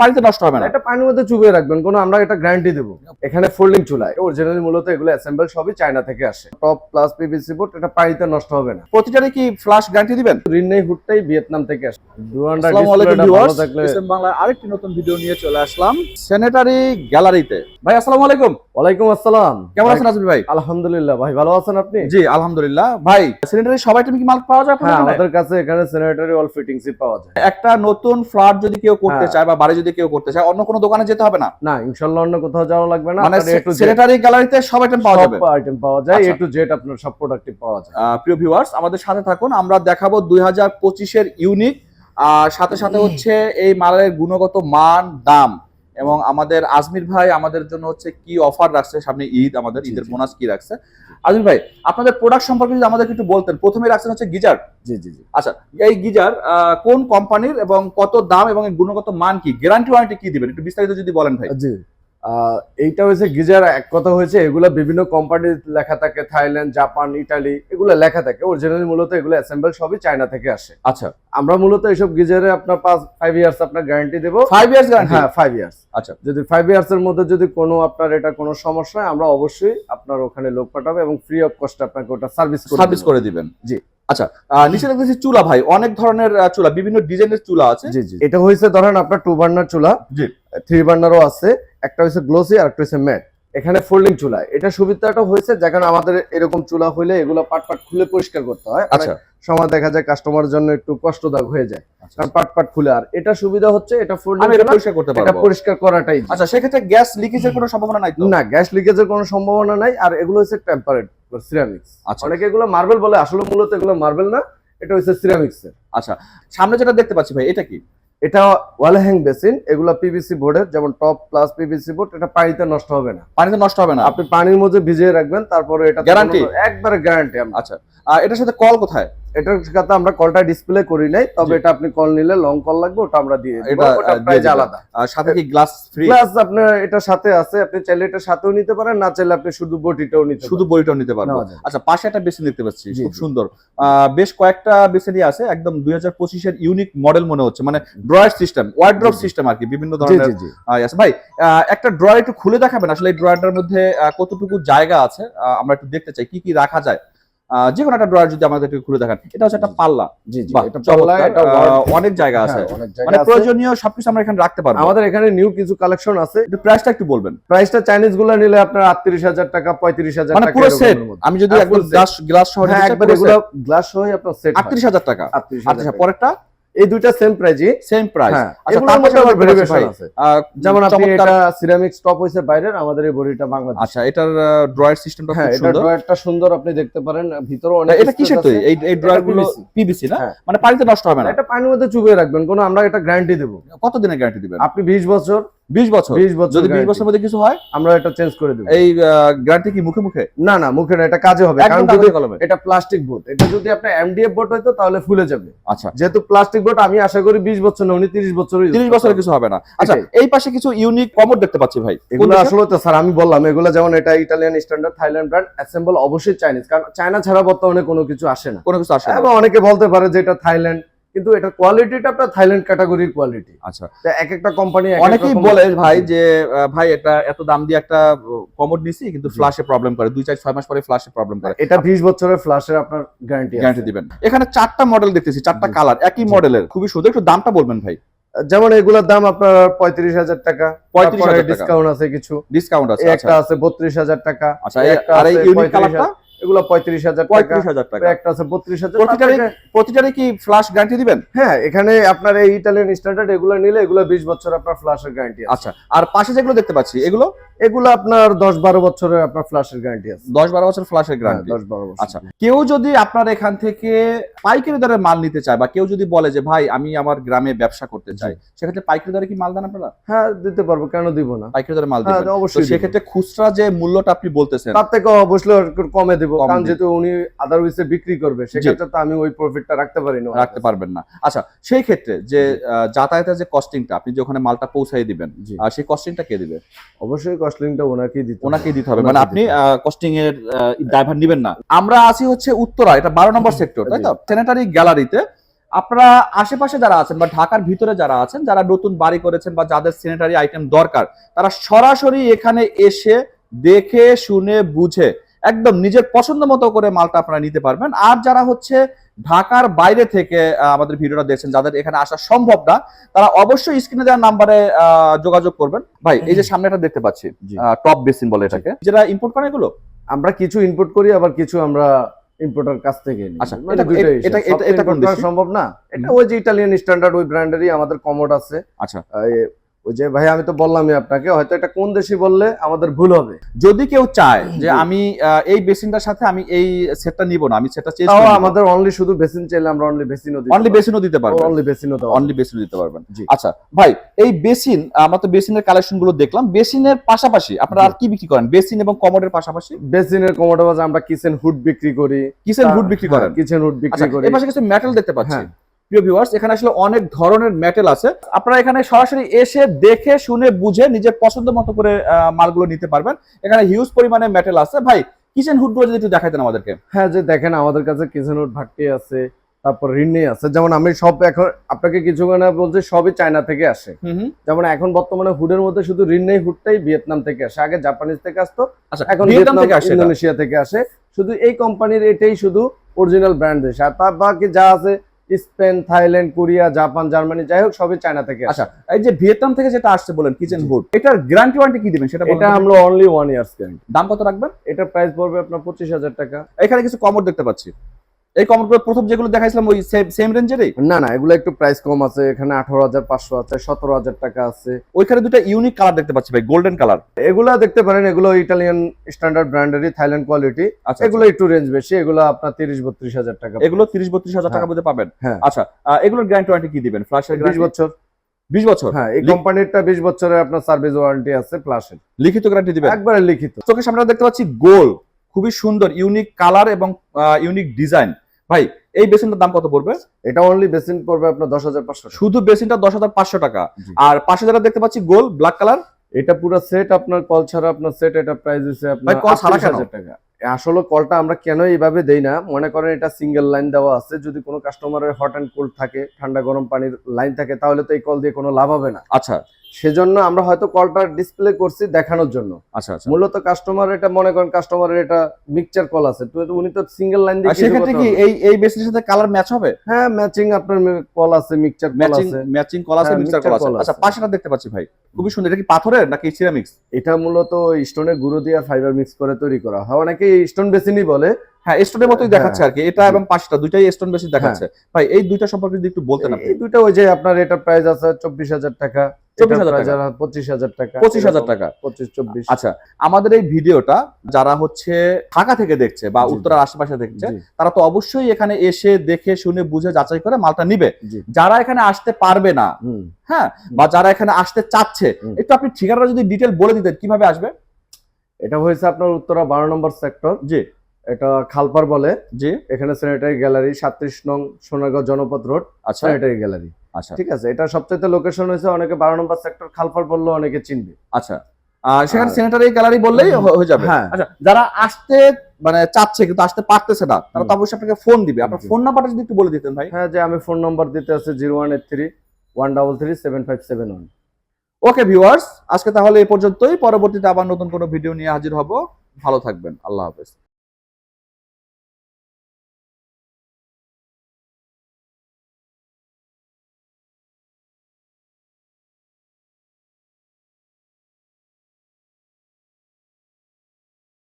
পানিতে নষ্ট হবে না। এটা পানির মধ্যে চুবিয়ে রাখবেন কোনো আমরা এটা গ্যারান্টি দেবো। এখানে ফোল্ডিং চুলা অরিজিনালি মূলত এগুলো অ্যাসেম্বল সবই চায়না থেকে আসে। টপ প্লাস পিভিসি বোর্ড এটা পানিতে নষ্ট হবে না। প্রতিটারে কি ফ্লাশ গ্যারান্টি দিবেন? রিন্নেই হুডটাই ভিয়েতনাম থেকে আসে। দুয়ান্ডার আসসালামু আলাইকুম ডিসপ্লেটা ভালো ভিউয়ার্স থাকলে এসএম বাংলার আরেকটি নতুন ভিডিও নিয়ে চলে আসলাম। স্যানিটারি গ্যালারিতে ভাই আসসালামু আলাইকুম। ওয়ালাইকুম আসসালাম। কেমন আছেন আজমি ভাই? আলহামদুলিল্লাহ ভাই ভালো আছেন আপনি? জি আলহামদুলিল্লাহ। ভাই স্যানিটারি সবাই তুমি কি মাল পাওয়া যায় আপনাদের হ্যাঁ আমাদের কাছে এখানে স্যানিটারি অল ফিটিংসই পাওয়া যায়। একটা নতুন ফ্ল্যাট যদি কেউ করতে হ্যাঁ। চায় বা বাড়ি যদি কেউ করতে চায় অন্য কোনো দোকানে যেতে হবে না। না ইনশাআল্লাহ অন্য কোথাও যাওয়া লাগবে না। মানে স্যানিটারি গ্যালারিতে সব আইটেম পাওয়া যাবে। সব আইটেম পাওয়া যায়। এ টু জেড আপনার সব প্রোডাক্টই পাওয়া যায়। প্রিয় ভিউয়ার্স আমাদের সাথে থাকুন। আমরা দেখাবো দুই হাজার পঁচিশের ইউনিক আর সাথে সাথে হচ্ছে এই মালের গুণগত মান দাম। এবং আমাদের আজমির ভাই আমাদের জন্য হচ্ছে কি অফার রাখছে? সামনে ঈদ আমাদের ঈদের বোনাস কি রাখছে? আজমির ভাই আপনাদের প্রোডাক্ট সম্পর্কে যদি আমাদের একটু বলতেন। প্রথমে রাখছেন হচ্ছে গিজার। জি জি জি। আচ্ছা এই গিজার আহ, কোন কোম্পানির এবং কত দাম এবং গুণগত মান কি? গ্যারান্টি ওয়ারেন্টি কি দিবেন? একটু বিস্তারিত যদি বলেন ভাই। জি। এইটা হয়েছে গিজার এক কথা হয়েছে এগুলা বিভিন্ন কোম্পানির লেখা থাকে থাইল্যান্ড জাপান ইটালি এগুলো লেখা থাকে। অরিজিনালি মূলত এগুলো অ্যাসেম্বল সবই চায়না থেকে আসে। আচ্ছা। আমরা মূলত এইসব গিজারে আপনার পাঁচ ফাইভ ইয়ার্স আপনার গ্যারান্টি দেবো। ফাইভ ইয়ার্স হ্যাঁ ফাইভ ইয়ার্স আচ্ছা। যদি ফাইভ ইয়ার্স এর মধ্যে যদি কোনো আপনার এটা কোনো সমস্যা হয় আমরা অবশ্যই আপনার ওখানে লোক পাঠাবো এবং ফ্রি অফ কস্ট আপনাকে ওটা সার্ভিস সার্ভিস করে দিবেন। জি। আচ্ছা নিচে দেখতেছি চুলা ভাই অনেক ধরনের চুলা বিভিন্ন ডিজাইনের চুলা আছে। জি জি। এটা হয়েছে ধরেন আপনার টু বার্নার চুলা। জি। থ্রি বার্নারও আছে। একটা হচ্ছে গ্লোসি আর একটা হচ্ছে ম্যাট এখানে ফোল্ডিং চুলা। এটা সুবিধাটা হয়েছে যেখানে আমাদের এরকম চুলা হইলে এগুলো পাট পাট খুলে পরিষ্কার করতে হয়। আচ্ছা। সময় দেখা যায় কাস্টমারের জন্য একটু কষ্টদায়ক হয়ে যায়। আচ্ছা। কারণ পাট পাট খুলে আর এটা সুবিধা হচ্ছে এটা ফোল্ডিং পরিষ্কার করতে এটা পরিষ্কার করাটাই আচ্ছা সেক্ষেত্রে গ্যাস লিকেজের কোনো সম্ভাবনা নাই তো? না গ্যাস লিকেজের কোনো সম্ভাবনা নাই আর এগুলো হচ্ছে টেম্পারেট সিরামিক্স আচ্ছা। অনেকে এগুলো মার্বেল বলে আসলে মূলত এগুলো মার্বেল না এটা হচ্ছে সিরামিক্সের আচ্ছা সামনে যেটা দেখতে পাচ্ছি ভাই এটা কি? এটা ওয়াল হ্যাং বেসিন এগুলো পিভিসি বোর্ডের যেমন টপ প্লাস পিভিসি বোর্ড এটা পানিতে নষ্ট হবে না। পানিতে নষ্ট হবে না। আপনি পানির মধ্যে ভিজিয়ে রাখবেন তারপরে এটা গ্যারান্টি একবারে গ্যারান্টি আচ্ছা। আর এটার সাথে কল কোথায়? এটার সাথে আমরা কলটা ডিসপ্লে করি নাই তবে। এটা আপনি কল নিলে লং কল লাগবে ওটা আমরা দিয়ে এটা, প্রাইস আলাদা। আর সাথে কি গ্লাস ফ্রি প্লাস আপনার এটা সাথে আছে আপনি চাইলে এটা সাথেও নিতে পারেন না চাইলে আপনি শুধু বটিটাও নিতে শুধু বইটাও নিতে পারব। নেওয়া যায়। আচ্ছা পাশে একটা বেসিন দেখতে পাচ্ছি খুব সুন্দর। বেশ কয়েকটা বেসিনই আছে একদম দুই হাজার পঁচিশের ইউনিক মডেল মনে হচ্ছে মানে ড্রয়ার সিস্টেম ওয়ার্ড্রপ। সিস্টেম আর কি বিভিন্ন ধরনের আছে ভাই একটা ড্রয়ার একটু খুলে দেখাবেন আসলে এই ড্রয়ারটার মধ্যে কতটুকু জায়গা আছে? আমরা একটু দেখতে চাই কি কি রাখা যায়? যে কোনো একটা ড্রয়ার যদি আমাদের খুলে দেখান এটা হচ্ছে একটা পাল্লা। জি জি এটা পাল্লা, এটা অনেক জায়গা আছে। হ্যাঁ, জায়গা মানে প্রয়োজনীয় সবকিছু আমরা এখানে রাখতে পারব। আমাদের এখানে নিউ কিছু কালেকশন আছে। একটু প্রাইসটা একটু বলবেন। প্রাইসটা চাইনিজগুলো নিলে আপনার আটত্রিশ হাজার টাকা পঁয়ত্রিশ হাজার মানে পুরো সেট আমি যদি set। গ্লাস গ্লাস সহ হ্যাঁ একবার এগুলো গ্লাস সহ আপনার সেট আটত্রিশ হাজার টাকা। আটত্রিশ আচ্ছা পরেরটা? এই দুইটা সেম প্রাইজই সেম প্রাইস হ্যাঁ। আচ্ছা তার মধ্যে আবার ভেরিয়েশন আছে। যেমন আপনি এটা সিরামিক স্টপ হইছে বাইরের আমাদের এই বডিটা বাংলাদেশ। আচ্ছা এটার ড্রয়ার সিস্টেমটা খুব সুন্দর। এটা ড্রয়ারটা সুন্দর আপনি দেখতে পারেন। ভিতরে অনেক এটা কিসের তৈরি? এই এই ড্রয়ারগুলো পিভিসি না? হ্যাঁ। মানে পানিতে নষ্ট হবে না? এটা পানির মধ্যে চুবিয়ে রাখবেন কোনো আমরা এটা গ্যারান্টি দেবো। কত দিনের গ্যারান্টি দিবেন? আপনি 20 বছর 20 বছর। 20 বছর যদি 20 বছরের মধ্যে কিছু হয় আমরা এটা চেঞ্জ করে দেবো। এই গ্যারান্টি কি মুখে মুখে? না না মুখে না এটা কাজে হবে। কারণ যদি এটা প্লাস্টিক বোর্ড এটা যদি আপনার এমডিএফ বোর্ড হইতো তাহলে ফুলে যাবে। আচ্ছা। যেহেতু প্লাস্টিক বোর্ড আমি আশা করি 20 বছর না উনি 30 বছর 30 বছরের কিছু হবে না। আচ্ছা এই পাশে কিছু ইউনিক কমোড দেখতে পাচ্ছি ভাই। এগুলো আসলে তো স্যার আমি বললাম এগুলো যেমন এটা Italian standard Thailand brand assemble অবশ্যই চাইনিজ কারণ চায়না ছাড়া বর্তমানে কোনো কিছু আসে না। কোনো কিছু আসে না। এবং অনেকে বলতে পারে যে এটা থাইল্যান্ড কিন্তু এটা কোয়ালিটিটা আপনার থাইল্যান্ড ক্যাটাগরির কোয়ালিটি আচ্ছা। এক একটা কোম্পানি অনেকেই বলে ভাই যে ভাই এটা এত দাম দিয়ে একটা কমোড নিছি কিন্তু ফ্ল্যাশে প্রবলেম করে। দুই চার ছয় মাস পরে ফ্ল্যাশে প্রবলেম করে। এটা 20 বছরের ফ্ল্যাশের আপনার গ্যারান্টি গ্যারান্টি দিবেন। এখানে চারটা মডেল দেখতেছি চারটা কালার একই মডেলের খুবই সুন্দর। একটু দামটা বলবেন ভাই। যেমন এগুলোর দাম আপনার পঁয়ত্রিশ হাজার টাকা। 35,000 টাকা। ডিসকাউন্ট আছে কিছু। ডিসকাউন্ট আছে আচ্ছা। একটা আছে বত্রিশ হাজার টাকা। আচ্ছা আর এই ইউনিক কালারটা এগুলো পঁয়ত্রিশ হাজার পঁয়ত্রিশ হাজার টাকা। একটা আছে বত্রিশ হাজার। প্রতিটারই কি ফ্ল্যাশ গ্যারান্টি দিবেন? হ্যাঁ এখানে আপনার এই ইটালিয়ান স্ট্যান্ডার্ড এগুলো নিলে এগুলো বিশ বছর আপনার ফ্ল্যাশের গ্যারান্টি আচ্ছা আর পাশে যেগুলো দেখতে পাচ্ছি এগুলো? এগুলো আপনার দশ বারো বছরের আপনার ফ্ল্যাশের গ্যারান্টি আছে। দশ বারো বছর ফ্ল্যাশের হ্যাঁ, গ্যারান্টি দশ বারো বছর। আচ্ছা কেউ যদি আপনার এখান থেকে পাইকারি দরে মাল নিতে চায় বা কেউ যদি বলে যে ভাই আমি আমার গ্রামে ব্যবসা করতে চাই সেক্ষেত্রে পাইকারি দরে কি মাল দেন আপনারা? হ্যাঁ দিতে পারব কেন দিব না? পাইকারি দরে মাল হ্যাঁ দিবেন। অবশ্যই সেক্ষেত্রে খুচরা যে মূল্যটা আপনি বলতেছেন তার থেকে অবশ্যই কমে দেবো কারণ যেহেতু উনি আদারওয়াইজে বিক্রি করবে সেক্ষেত্রে তো আমি ওই প্রফিটটা রাখতে পারি না রাখতে পারবেন না। আচ্ছা সেই ক্ষেত্রে যে যাতায়াতের যে কস্টিংটা আপনি যে ওখানে মালটা পৌঁছাই দিবেন আর সেই কস্টিংটা কে দিবে? অবশ্যই কস্টলিংটা ওনাকেই দিতে ওনাকেই দিতে হবে। মানে আপনি কস্টিং এর ড্রাইভার নিবেন না। আমরা আছি হচ্ছে উত্তরা এটা বারো নম্বর সেক্টর তাই তো? স্যানিটারি গ্যালারিতে আপনারা আশেপাশে যারা আছেন বা ঢাকার ভিতরে যারা আছেন যারা নতুন বাড়ি করেছেন বা যাদের স্যানিটারি আইটেম দরকার তারা সরাসরি এখানে এসে দেখে শুনে বুঝে একদম নিজের পছন্দ মতো করে মালটা আপনারা নিতে পারবেন। আর যারা হচ্ছে ঢাকার বাইরে থেকে আমাদের ভিডিওটা দেখছেন যাদের এখানে আসা সম্ভব না তারা অবশ্যই স্ক্রিনে দেওয়ার নাম্বারে যোগাযোগ করবেন। ভাই এই যে সামনে একটা দেখতে পাচ্ছি টপ বেসিন বলে এটাকে। যেটা ইম্পোর্ট করেন এগুলো? আমরা কিছু ইনপুট করি আবার কিছু আমরা ইম্পোর্টার কাছ থেকে আচ্ছা, মানে এটা- এটা-। এটা- এটা করা? সম্ভব না? এটা ওই যে ইটালিয়ান স্ট্যান্ডার্ড ওই ব্র্যান্ডেরই আমাদের কমোড আছে। আচ্ছা। ওই যে ভাই আমি তো বললামই আপনাকে হয়তো এটা কোন দেশি বললে আমাদের ভুল হবে। যদি কেউ চায় যে আমি এই বেসিনটার সাথে আমি এই সেটটা নিব না আমি সেটটা চেঞ্জ করব। আমাদের অনলি শুধু বেসিন চাইলে আমরা অনলি বেসিনও দিই অনলি বেসিনও দিতে পারবেন। অনলি বেসিনও দেওয়া অনলি বেসিনও দিতে পারবেন। জি। আচ্ছা ভাই এই বেসিন আমরা তো বেসিনের কালেকশনগুলো দেখলাম। বেসিনের পাশাপাশি আপনারা আর কি বিক্রি করেন? বেসিন এবং কমোডের পাশাপাশি? বেসিনের কমোড বাজে আমরা কিচেন হুড বিক্রি করি। কিচেন হুড বিক্রি করেন? কিচেন হুড আচ্ছা বিক্রি করি। এই পাশে কিছু মেটাল দেখতে পাচ্ছি। হ্যাঁ। প্রিয় ভিউয়ার্স এখানে আসলে অনেক ধরনের মেটাল আছে। আপনারা এখানে সরাসরি এসে দেখে শুনে বুঝে নিজের পছন্দ মতো করে মালগুলো নিতে পারবেন। এখানে হিউজ পরিমাণে মেটাল আছে। ভাই কিচেন হুড যদি একটু দেখাইতেন আমাদেরকে। হ্যাঁ যে দেখেন আমাদের কাছে কিচেন হুড ভাট্টি আছে তারপর রিনে আছে। যেমন আমি সব এখন আপনাকে কিছু আগে বলছি সবই চায়না থেকে আসে। যেমন এখন বর্তমানে হুডের মধ্যে শুধু রিন্নেই হুডটাই ভিয়েতনাম থেকে আসে। আগে জাপানিজ থেকে আসতো আচ্ছা এখন ভিয়েতনাম ভিয়েতনাম থেকে আসে ইন্দোনেশিয়া থেকে আসে। শুধু এই কোম্পানির এটাই শুধু অরিজিনাল ব্র্যান্ড দেশ আর তার বাকি যা আছে Spain Thailand Korea Japan Germany যাই হোক সবই চায়না থেকে আচ্ছা এই যে ভিয়েতনাম থেকে যেটা আসছে বলেন কিচেন হুড এটার গ্যারান্টি ওয়ারেন্টি কি দিবেন সেটা এটা আমরা অনলি ওয়ান ইয়ার্স গ্যারান্টি দাম কত রাখবেন? এটা প্রাইস পড়বে আপনার পঁচিশ হাজার টাকা। এখানে কিছু কমর দেখতে পাচ্ছি। এই কমোডগুলো প্রথম যেগুলো দেখাইছিলাম ওই সেম রেঞ্জেরই না না এগুলো একটু প্রাইস কম আছে এখানে আঠারো হাজার পাঁচশো আছে সতেরো হাজার টাকা আছে। ওইখানে দুটো ইউনিক কালার দেখতে পাচ্ছি ভাই গোল্ডেন কালার এগুলা দেখতে পারেন এগুলো ইটালিয়ান স্ট্যান্ডার্ড ব্র্যান্ডেরই থাইল্যান্ড কোয়ালিটি আচ্ছা এগুলো একটু রেঞ্জ বেশি এগুলো আপনার তিরিশ বত্রিশ হাজার টাকা এগুলো তিরিশ বত্রিশ হাজার টাকা হ্যাঁ। মধ্যে পাবেন। হ্যাঁ। আচ্ছা এগুলোর গ্যারান্টি ওয়ারেন্টি কি দিবেন? ফ্ল্যাশের বিশ গ্যারান্টি বছর। বিশ বছর? হ্যাঁ এই কোম্পানিরটা বিশ বছরের আপনার সার্ভিস ওয়ারেন্টি আছে প্লাসের লিখিত গ্যারান্টি দিবেন? একবারে লিখিত। চোখের সামনে দেখতে পাচ্ছি গোল খুবই সুন্দর ইউনিক কালার এবং ইউনিক ডিজাইন ভাই এই বেসিনটার দাম কত পড়বে? এটা অনলি বেসিন পড়বে আপনার দশ হাজার পাঁচশো শুধু বেসিনটা দশ হাজার পাঁচশো টাকা। আর পাশে যারা দেখতে পাচ্ছি গোল ব্ল্যাক কালার এটা পুরো সেট আপনার কল ছাড়া আপনার সেট এটা প্রাইস হচ্ছে আপনার কল ছাড়া হাজার টাকা। আসলে কলটা আমরা কেন এইভাবে দেই না? মনে করেন এটা সিঙ্গেল লাইন দেওয়া আছে যদি কোনো কাস্টমারের হট অ্যান্ড কোল্ড থাকে ঠান্ডা গরম পানির লাইন থাকে তাহলে তো এই কল দিয়ে কোনো লাভ হবে না। আচ্ছা। সেজন্য আমরা হয়তো কলটা ডিসপ্লে করছি দেখানোর জন্য। আচ্ছা আচ্ছা। মূলত কাস্টমার এটা মনে করেন কাস্টমারের এটা মিক্সচার কল আছে। তো উনি তো সিঙ্গেল লাইন দিয়ে সেক্ষেত্রে কি এই এই বেসিনের সাথে কালার ম্যাচ হবে? হ্যাঁ ম্যাচিং আপনার কল আছে মিক্সচার কল আছে। ম্যাচিং কল আছে হ্যাঁ, মিক্সার কল আছে। আচ্ছা পাশেটা দেখতে পাচ্ছি ভাই। খুবই সুন্দর। এটা কি পাথরের নাকি সিরামিক্স এটা মূলত স্টোনের গুঁড়ো দিয়ে ফাইবার মিক্স করে তৈরি করা হয়। অনেকে স্টোন বেসিনই বলে। হ্যাঁ স্টোনের মতোই হ্যাঁ, দেখাচ্ছে আর কি। এটা এবং পাঁচটা দুইটাই স্টোন বেশি দেখাচ্ছে। ভাই এই দুইটা সম্পর্কে যদি একটু বলতেন আপনি। এই দুটো ওই যে আপনার এটা প্রাইস আছে চব্বিশ হাজার টাকা। 24,000 টাকা। পঁচিশ হাজার পঁচিশ হাজার টাকা। পঁচিশ চব্বিশ। আচ্ছা আমাদের এই ভিডিওটা যারা হচ্ছে ঢাকা থেকে দেখছে বা উত্তরার আশেপাশে দেখছে তারা তো অবশ্যই এখানে এসে দেখে শুনে বুঝে যাচাই করে মালটা নিবে। যারা এখানে আসতে পারবে না হ্যাঁ বা যারা এখানে আসতে চাচ্ছে। একটু আপনি ঠিকানাটা যদি ডিটেল বলে দিতেন কীভাবে আসবে? এটা হয়েছে আপনার উত্তরা বারো নম্বর সেক্টর জি। এটা খালপার বলে। জি। এখানে স্যানিটারি গ্যালারি সাতত্রিশ নং সোনাগাঁও জনপথ রোড আচ্ছা। স্যানিটারি গ্যালারি আচ্ছা। ঠিক আছে এটা সবচেয়ে লোকেশন হয়েছে অনেকে বারো নম্বর সেক্টর খালপার বললেও অনেকে চিনবে। আচ্ছা। আর সেখানে স্যানিটারি গ্যালারি বললেই হয়ে যাবে। হ্যাঁ। আচ্ছা যারা আসতে মানে চাচ্ছে কিন্তু আসতে পারতেছে না তারা তো অবশ্যই আপনাকে ফোন দিবে। আপনার ফোন নাম্বারটা যদি একটু বলে দিতেন ভাই। হ্যাঁ যে আমি ফোন নম্বর দিতে আছে zero one eight three one double three seven five seven one okay viewers আজকে তাহলে এই পর্যন্তই। পরবর্তীতে আবার নতুন কোনো ভিডিও নিয়ে হাজির হব। ভালো থাকবেন। আল্লাহ হাফেজ।